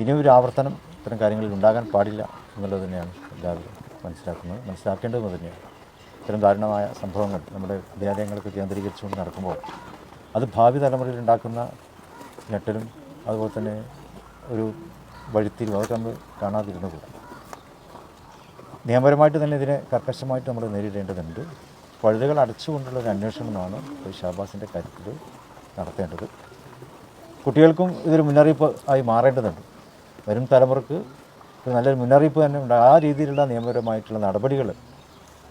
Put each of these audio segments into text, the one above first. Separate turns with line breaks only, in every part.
ഇനിയും ഒരു ആവർത്തനം ഇത്തരം കാര്യങ്ങളിൽ ഉണ്ടാകാൻ പാടില്ല എന്നുള്ളത് തന്നെയാണ് എല്ലാവരും മനസ്സിലാക്കുന്നത്. മനസ്സിലാക്കേണ്ടത് തന്നെയാണ്. ഇത്തരം ദാരുണമായ സംഭവങ്ങൾ നമ്മുടെ വിദ്യാലയങ്ങളൊക്കെ കേന്ദ്രീകരിച്ചുകൊണ്ട് നടക്കുമ്പോൾ അത് ഭാവി തലമുറയിൽ ഉണ്ടാക്കുന്ന ഞെട്ടലും അതുപോലെ തന്നെ ഒരു വഴിത്തിരിവ് അതൊക്കെ നമ്മൾ കാണാതിരുന്നുകൂടാ നിയമപരമായിട്ട് തന്നെ ഇതിനെ കർക്കശമായിട്ട് നമ്മൾ നേരിടേണ്ടതുണ്ട്. പഴുതുകൾ അടച്ചുകൊണ്ടുള്ള ഒരു അന്വേഷണമാണ് ഈ ഷാബാസിന്റെ കാര്യത്തിൽ നടത്തേണ്ടത്. കുട്ടികൾക്കും ഇതൊരു മുന്നറിയിപ്പ് ആയി മാറേണ്ടതുണ്ട്. വരും തലമുറയ്ക്ക് ഒരു നല്ലൊരു മുന്നറിയിപ്പ് തന്നെ ഉണ്ട്. ആ രീതിയിലുള്ള നിയമപരമായിട്ടുള്ള നടപടികൾ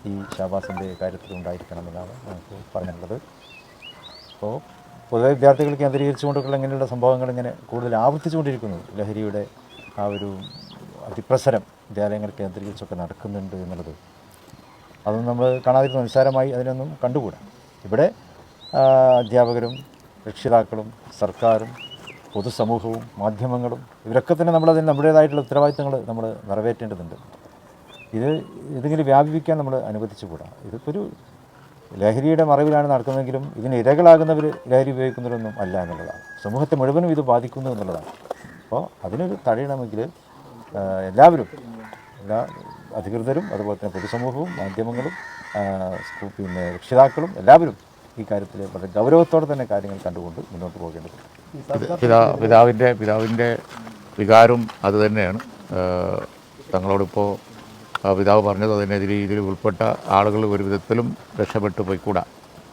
ഈ ഷാബാസിന്റെ കാര്യത്തിൽ ഉണ്ടായിരിക്കണമെന്നാണ് നമുക്ക് പറയാനുള്ളത് അപ്പോൾ പൊതുവെ വിദ്യാർത്ഥികൾ കേന്ദ്രീകരിച്ചുകൊണ്ടുള്ള ഇങ്ങനെയുള്ള സംഭവങ്ങൾ ഇങ്ങനെ കൂടുതൽ ആവർത്തിച്ചുകൊണ്ടിരിക്കുന്നു. ലഹരിയുടെ ആ ഒരു അതിപ്രസരം വിദ്യാലയങ്ങൾ കേന്ദ്രീകരിച്ചൊക്കെ നടക്കുന്നുണ്ട് എന്നുള്ളത് അതൊന്നും നമ്മൾ കാണാതിരുന്ന. നിസ്സാരമായി അതിനൊന്നും കണ്ടുകൂടാ. ഇവിടെ അധ്യാപകരും രക്ഷിതാക്കളും സർക്കാരും പൊതുസമൂഹവും മാധ്യമങ്ങളും ഇവരൊക്കെ തന്നെ നമ്മളതിന് നമ്മുടേതായിട്ടുള്ള ഉത്തരവാദിത്തങ്ങൾ നമ്മൾ നിറവേറ്റേണ്ടതുണ്ട്. ഇത് ഇതിങ്ങനെ വ്യാപിപ്പിക്കാൻ നമ്മൾ അനുവദിച്ചുകൂടാ. ഇതിപ്പോൾ ഒരു ലഹരിയുടെ മറവിലാണ് നടക്കുന്നതെങ്കിലും ഇതിന് ഇരകളാകുന്നവർ ലഹരി ഉപയോഗിക്കുന്നവരൊന്നും അല്ല എന്നുള്ളതാണ്. സമൂഹത്തെ മുഴുവനും ഇത് ബാധിക്കുന്നു എന്നുള്ളതാണ്. അപ്പോൾ അതിനൊരു തടയണമെങ്കിൽ എല്ലാവരും എല്ലാ അധികൃതരും അതുപോലെ തന്നെ പൊതുസമൂഹവും മാധ്യമങ്ങളും പിന്നെ രക്ഷിതാക്കളും എല്ലാവരും ഈ കാര്യത്തിൽ വളരെ ഗൗരവത്തോടെ തന്നെ കാര്യങ്ങൾ കണ്ടുകൊണ്ട് മുന്നോട്ട് പോകേണ്ടത്.
പിതാ പിതാവിന്റെ പിതാവിന്റെ വികാരം അത് തന്നെയാണ്. തങ്ങളോടിപ്പോൾ പിതാവ് പറഞ്ഞത് അതിനെതിരെ ഇതിൽ ഇതിൽ ഉൾപ്പെട്ട ആളുകൾ ഒരു വിധത്തിലും രക്ഷപ്പെട്ടു പോയിക്കൂടാ.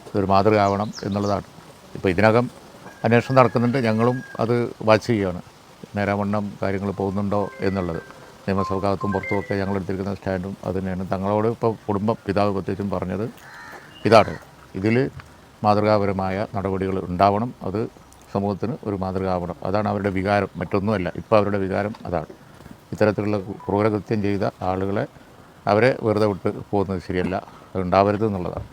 ഇതൊരു മാതൃകയാവണം എന്നുള്ളതാണ്. ഇപ്പോൾ ഇതിനകം അന്വേഷണം നടക്കുന്നുണ്ട്. ഞങ്ങളും അത് വാച്ച് ചെയ്യുകയാണ്. നേരാവണ്ണം കാര്യങ്ങൾ പോകുന്നുണ്ടോ എന്നുള്ളത്. നിയമസഭക്കകത്തും പുറത്തുമൊക്കെ ഞങ്ങൾ എടുത്തിരിക്കുന്ന സ്റ്റാൻഡും അത് തന്നെയാണ്. തങ്ങളോട് ഇപ്പോൾ കുടുംബം പിതാവ് പ്രത്യേകിച്ചും പറഞ്ഞത് ഇതാണ്. ഇതിൽ മാതൃകാപരമായ നടപടികൾ ഉണ്ടാവണം. അത് സമൂഹത്തിന് ഒരു മാതൃകാവണം. അതാണ് അവരുടെ വികാരം. മറ്റൊന്നുമല്ല ഇപ്പോൾ അവരുടെ വികാരം അതാണ്. ഇത്തരത്തിലുള്ള ക്രൂരകൃത്യം ചെയ്ത ആളുകളെ അവരെ വെറുതെ വിട്ട് പോകുന്നത് ശരിയല്ല. അത് ഉണ്ടാവരുത് എന്നുള്ളതാണ്.